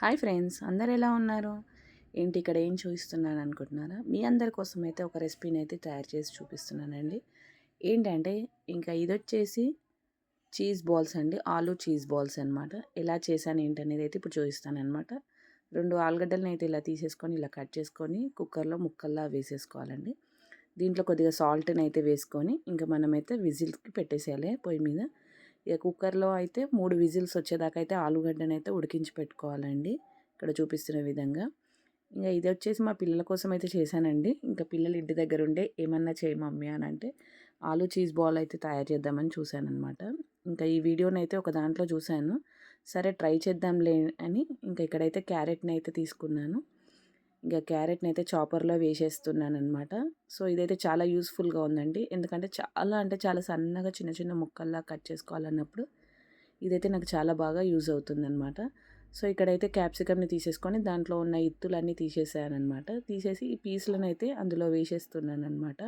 Hi friends అందరు ఎలా ఉన్నారు? ఏంటి ఇక్కడ ఏం చూపిస్తున్నాను అనుకుంటున్నారా? మీ అందరి కోసం అయితే ఒక రెసిపీని అయితే తయారు చేసి చూపిస్తున్నానండి. ఏంటంటే ఇంకా ఇది వచ్చేసి చీజ్ బాల్స్ అండి. ఆలు చీజ్ బాల్స్ అనమాట ఎలా చేశాను ఏంటనేది అయితే ఇప్పుడు చూపిస్తానమాట రెండు ఆలుగడ్డలను అయితే ఇలా తీసేసుకొని ఇలా కట్ చేసుకొని కుక్కర్లో ముక్కల్లా వేసేసుకోవాలండి. దీంట్లో కొద్దిగా సాల్ట్ని అయితే వేసుకొని ఇంకా మనమైతే విజిల్కి పెట్టేసేయాలి పొయ్యి మీద. ఇక కుక్కర్లో అయితే మూడు విజిల్స్ వచ్చేదాకా అయితే ఆలుగడ్డను అయితే ఉడికించి పెట్టుకోవాలండి. ఇక్కడ చూపిస్తున్న విధంగా. ఇంకా ఇది వచ్చేసి మా పిల్లల కోసం అయితే చేశానండి. ఇంకా పిల్లలు ఇంటి దగ్గర ఉండే ఏమన్నా చేయి మమ్మీ అని అంటే ఆలు చీజ్ బాల్ అయితే తయారు చేద్దామని చూశానమాట ఇంకా ఈ వీడియోని అయితే ఒక దాంట్లో చూశాను. సరే ట్రై చేద్దాంలే అని ఇంకా ఇక్కడైతే క్యారెట్ని అయితే తీసుకున్నాను. ఇంకా క్యారెట్ని అయితే చాపర్లో వేసేస్తున్నాను అనమాట సో ఇదైతే చాలా యూస్ఫుల్గా ఉందండి. ఎందుకంటే చాలా అంటే చాలా సన్నగా చిన్న చిన్న ముక్కల్లా కట్ చేసుకోవాలన్నప్పుడు ఇదైతే నాకు చాలా బాగా యూజ్ అవుతుందన్నమాట. సో ఇక్కడైతే క్యాప్సికమ్ని తీసేసుకొని దాంట్లో ఉన్న ఇత్తులన్నీ తీసేసానమాట తీసేసి ఈ పీసులను అయితే అందులో వేసేస్తున్నాను అనమాట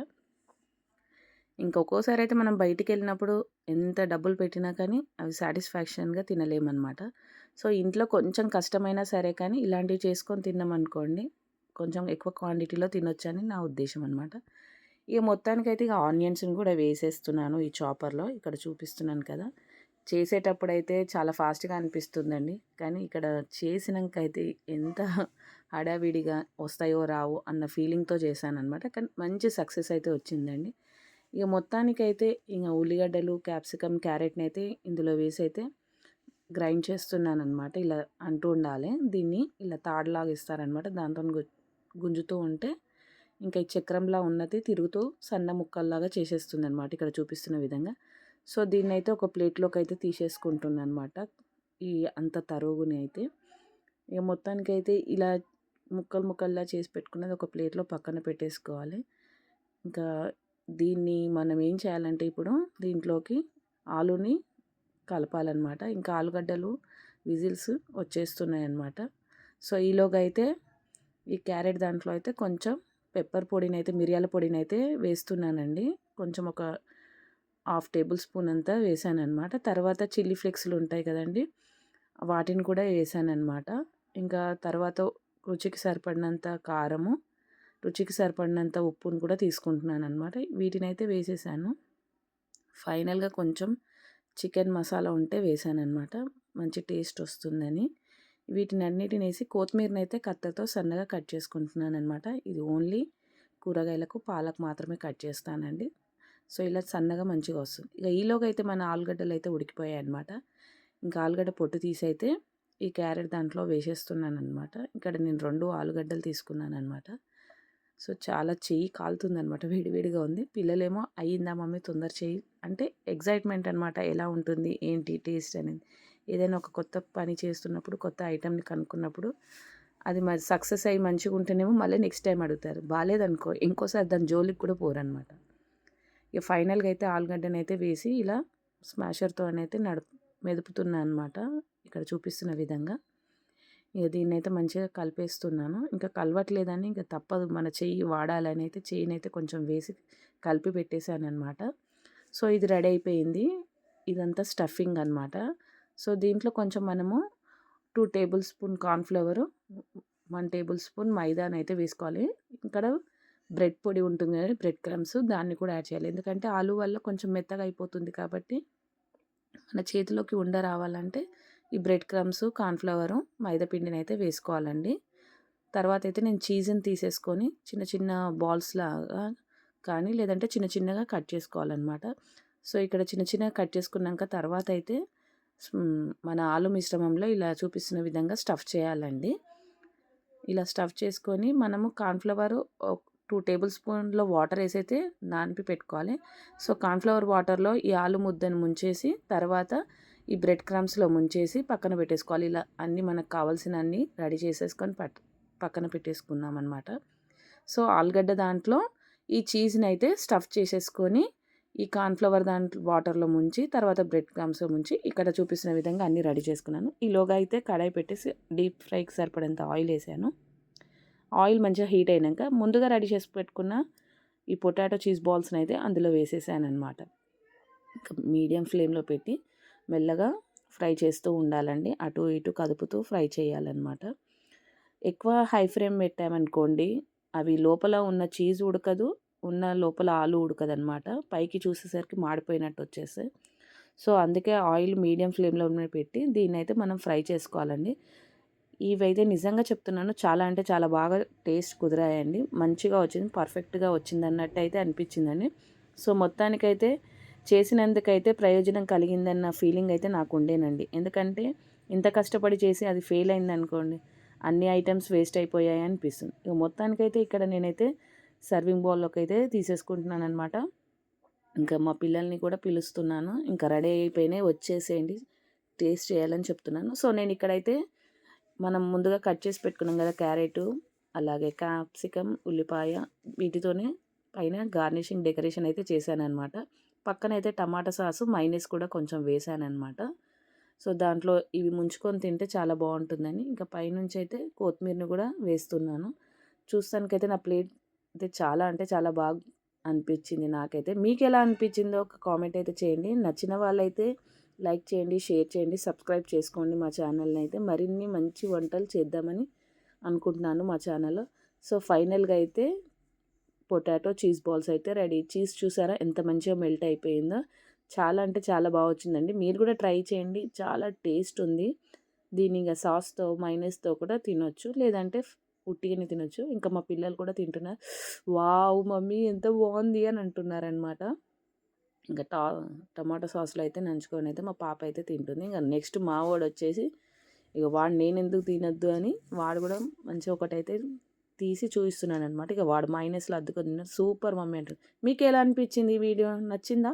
ఇంకొకోసారి అయితే మనం బయటికి వెళ్ళినప్పుడు ఎంత డబ్బులు పెట్టినా కానీ అవి సాటిస్ఫాక్షన్గా తినలేమన్నమాట. సో ఇంట్లో కొంచెం కష్టమైనా సరే కానీ ఇలాంటివి చేసుకొని తిన్నామనుకోండి కొంచెం ఎక్కువ క్వాంటిటీలో తినొచ్చని నా ఉద్దేశం అనమాట ఇక మొత్తానికైతే ఇక ఆనియన్స్ని కూడా వేసేస్తున్నాను ఈ చాపర్లో ఇక్కడ చూపిస్తున్నాను కదా. చేసేటప్పుడు అయితే చాలా ఫాస్ట్గా అనిపిస్తుందండి. కానీ ఇక్కడ చేసినాక అయితే ఎంత హడావిడిగా వస్తాయో రావు అన్న ఫీలింగ్తో అనమాట కానీ మంచి సక్సెస్ అయితే వచ్చిందండి. ఇక మొత్తానికైతే ఇంకా ఉల్లిగడ్డలు క్యాప్సికమ్ క్యారెట్ని అయితే ఇందులో వేసి అయితే గ్రైండ్ చేస్తున్నాను అనమాట ఇలా అంటూ ఉండాలి. దీన్ని ఇలా తాడులాగా ఇస్తారనమాట దాంతో గుంజుతూ ఉంటే ఇంకా ఈ చక్రంలా ఉన్నది తిరుగుతూ సన్న ముక్కల్లాగా చేసేస్తుంది అనమాట ఇక్కడ చూపిస్తున్న విధంగా. సో దీన్ని అయితే ఒక ప్లేట్లోకి అయితే తీసేసుకుంటుంది అనమాట ఈ అంత తరుగుని అయితే. ఇక మొత్తానికి అయితే ఇలా ముక్కలు ముక్కల్లా చేసి పెట్టుకున్నది ఒక ప్లేట్లో పక్కన పెట్టేసుకోవాలి. ఇంకా దీన్ని మనం ఏం చేయాలంటే ఇప్పుడు దీంట్లోకి ఆలుని కలపాలన్నమాట. ఇంకా ఆలుగడ్డలు విజిల్స్ వచ్చేస్తున్నాయి అన్నమాట సో ఈలోగా అయితే ఈ క్యారెట్ దాంట్లో అయితే కొంచెం పెప్పర్ పొడిని అయితే మిరియాల పొడిని అయితే వేస్తున్నానండి. కొంచెం ఒక హాఫ్ టేబుల్ స్పూన్ అంతా వేసాను అనమాట తర్వాత చిల్లీ ఫ్లేక్స్లు ఉంటాయి కదండి వాటిని కూడా వేసాను అనమాట ఇంకా తర్వాత రుచికి సరిపడినంత కారము రుచికి సరిపడినంత ఉప్పును కూడా తీసుకుంటున్నాను అనమాట వీటిని అయితే వేసేసాను. ఫైనల్గా కొంచెం చికెన్ మసాలా ఉంటే వేసాను అనమాట మంచి టేస్ట్ వస్తుందని. వీటిని అన్నిటిని వేసి కొత్తిమీరని అయితే కత్తెరతో సన్నగా కట్ చేసుకుంటున్నాను అనమాట ఇది ఓన్లీ కూరగాయలకు పాలకు మాత్రమే కట్ చేస్తానండి. సో ఇలా సన్నగా మంచిగా వస్తుంది. ఇక ఈలోగా అయితే మన ఆలుగడ్డలు అయితే ఉడికిపోయాయి అనమాట ఇంకా ఆలుగడ్డ పొట్టు తీసి అయితే ఈ క్యారెట్ దాంట్లో వేసేస్తున్నాను అనమాట ఇక్కడ నేను రెండు ఆలుగడ్డలు తీసుకున్నాను అనమాట సో చాలా చెయ్యి కాలుతుందనమాట వేడివేడిగా ఉంది. పిల్లలేమో అయ్యిందా మమ్మీ తొందర చెయ్యి అంటే ఎగ్జైట్మెంట్ అనమాట ఎలా ఉంటుంది ఏంటి టేస్ట్ అనేది. ఏదైనా ఒక కొత్త పని చేస్తున్నప్పుడు కొత్త ఐటెంని కనుక్కున్నప్పుడు అది మరి సక్సెస్ అయ్యి మంచిగా ఉంటేనేమో మళ్ళీ నెక్స్ట్ టైం అడుగుతారు. బాగాలేదనుకో ఇంకోసారి దాని జోలికి కూడా పోరనమాట ఇక ఫైనల్గా అయితే ఆలుగడ్డని అయితే వేసి ఇలా స్మాషర్తో అయితే నడు మెదుపుతున్నా అనమాట ఇక్కడ చూపిస్తున్న విధంగా. ఇక దీన్ని అయితే మంచిగా కలిపేస్తున్నాను. ఇంకా కలవట్లేదని ఇంకా తప్పదు. మన చెయ్యి వాడాలని అయితే చెయ్యిని అయితే కొంచెం వేసి కలిపి పెట్టేశాను అనమాట సో ఇది రెడీ అయిపోయింది. ఇదంతా స్టఫింగ్ అనమాట సో దీంట్లో కొంచెం మనము two tablespoon cornflour one tablespoon మైదాని అయితే వేసుకోవాలి. ఇక్కడ బ్రెడ్ పొడి ఉంటుంది కదా బ్రెడ్ క్రమ్స్ దాన్ని కూడా యాడ్ చేయాలి. ఎందుకంటే ఆలు వల్ల కొంచెం మెత్తగా అయిపోతుంది కాబట్టి మన చేతిలోకి ఉండ రావాలంటే ఈ బ్రెడ్ క్రమ్స్ కార్న్ఫ్లవరు మైదా పిండిని అయితే వేసుకోవాలండి. తర్వాత అయితే నేను చీజ్ని తీసేసుకొని చిన్న చిన్న బాల్స్ లాగా కానీ లేదంటే చిన్న చిన్నగా కట్ చేసుకోవాలన్నమాట. సో ఇక్కడ చిన్న చిన్నగా కట్ చేసుకున్నాక తర్వాత అయితే మన ఆలు మిశ్రమంలో ఇలా చూపిస్తున్న విధంగా స్టఫ్ చేయాలండి. ఇలా స్టఫ్ చేసుకొని మనము కార్న్ఫ్లవర్ టూ టేబుల్ స్పూన్లో వాటర్ వేసి అయితే నానిపి పెట్టుకోవాలి. సో కార్న్ఫ్లవర్ వాటర్లో ఈ ఆలు ముద్దను ముంచేసి తర్వాత ఈ బ్రెడ్ క్రమ్స్లో ముంచేసి పక్కన పెట్టేసుకోవాలి. ఇలా అన్నీ మనకు కావాల్సిన అన్నీ రెడీ చేసేసుకొని పట్ పక్కన పెట్టేసుకున్నాం అనమాట సో ఆలుగడ్డ దాంట్లో ఈ చీజ్ని అయితే స్టఫ్ చేసేసుకొని ఈ కార్న్ఫ్లవర్ దాంట్లో వాటర్లో ముంచి తర్వాత బ్రెడ్ క్రమ్స్లో ముంచి ఇక్కడ చూపిస్తున్న విధంగా అన్నీ రెడీ చేసుకున్నాను. ఈలోగా అయితే కడాయి పెట్టేసి డీప్ ఫ్రైకి సరిపడేంత ఆయిల్ వేసాను. ఆయిల్ మంచిగా హీట్ అయినాక ముందుగా రెడీ చేసి పెట్టుకున్న ఈ పొటాటో చీజ్ బాల్స్ని అయితే అందులో వేసేసాను అనమాట మీడియం ఫ్లేమ్లో పెట్టి మెల్లగా ఫ్రై చేస్తూ ఉండాలండి. అటు ఇటు కదుపుతూ ఫ్రై చేయాలన్నమాట. ఎక్కువ హై ఫ్లేమ్ పెట్టామనుకోండి అవి లోపల ఉన్న చీజ్ ఉడకదు ఉన్న లోపల ఆలు ఉడకదనమాట పైకి చూసేసరికి మాడిపోయినట్టు వచ్చేసి సో అందుకే ఆయిల్ మీడియం ఫ్లేమ్లో పెట్టి దీన్ని అయితే మనం ఫ్రై చేసుకోవాలండి. ఇవైతే నిజంగా చెప్తున్నాను చాలా అంటే చాలా బాగా టేస్ట్ కుదిరాయండి. మంచిగా వచ్చింది పర్ఫెక్ట్గా వచ్చింది అన్నట్టు అయితే అనిపించిందండి. సో మొత్తానికైతే చేసినందుకైతే ప్రయోజనం కలిగిందన్న ఫీలింగ్ అయితే నాకు ఉండేనండి ఎందుకంటే ఇంత కష్టపడి చేసి అది ఫెయిల్ అయింది అనుకోండి అన్ని ఐటమ్స్ వేస్ట్ అయిపోయాయి అనిపిస్తుంది ఇక మొత్తానికైతే ఇక్కడ నేనైతే సర్వింగ్ బౌల్లోకి అయితే తీసేసుకుంటున్నాను అనమాట ఇంకా మా పిల్లల్ని కూడా పిలుస్తున్నాను. ఇంకా రెడీ అయిపోయినాయి వచ్చేసేయండి. టేస్ట్ చేయాలని చెప్తున్నాను. సో నేను ఇక్కడైతే మనం ముందుగా కట్ చేసి పెట్టుకున్నాం కదా క్యారెట్ అలాగే క్యాప్సికమ్ ఉల్లిపాయ వీటితోనే పైన గార్నిషింగ్ డెకరేషన్ అయితే చేశాను అనమాట పక్కన అయితే టమాటా సాసు మైనస్ కూడా కొంచెం వేసాను అనమాట సో దాంట్లో ఇవి ముంచుకొని తింటే చాలా బాగుంటుందని. ఇంకా పైనుంచి అయితే కొత్తిమీరని కూడా వేస్తున్నాను. చూస్తానికైతే నా ప్లేట్ అయితే చాలా అంటే చాలా బాగా అనిపించింది నాకైతే. మీకు ఎలా అనిపించిందో ఒక కామెంట్ అయితే చేయండి. నచ్చిన వాళ్ళైతే లైక్ చేయండి షేర్ చేయండి సబ్స్క్రైబ్ చేసుకోండి మా ఛానల్ని అయితే మరిన్ని మంచి వంటలు చేద్దామని అనుకుంటున్నాను మా ఛానల్లో. సో ఫైనల్గా అయితే పొటాటో చీజ్ బాల్స్ అయితే రెడీ. చీజ్ చూసారా ఎంత మంచిగా మెల్ట్ అయిపోయిందో. చాలా అంటే చాలా బాగా వచ్చిందండి. మీరు కూడా ట్రై చేయండి. చాలా టేస్ట్ ఉంది. దీని ఇంకా సాస్తో మైనస్తో కూడా తినొచ్చు. లేదంటే ఉట్టిగానే తినొచ్చు. ఇంకా మా పిల్లలు కూడా తింటున్నారు. వావ్ మమ్మీ ఎంత బాగుంది అని అంటున్నారనమాట ఇంకా టా టమాటో సాస్లో అయితే నంచుకొని అయితే మా పాప అయితే తింటుంది. ఇంకా నెక్స్ట్ మా వాడు వచ్చేసి ఇక వాడు నేను ఎందుకు తినద్దు అని వాడు కూడా మంచిగా ఒకటైతే తీసి చూపిస్తున్నాను అనమాట ఇక వాడు మైనస్లో అద్దుకొని సూపర్ మమ్మీ అంటారు మీకు ఎలా అనిపించింది ఈ వీడియో? నచ్చిందా?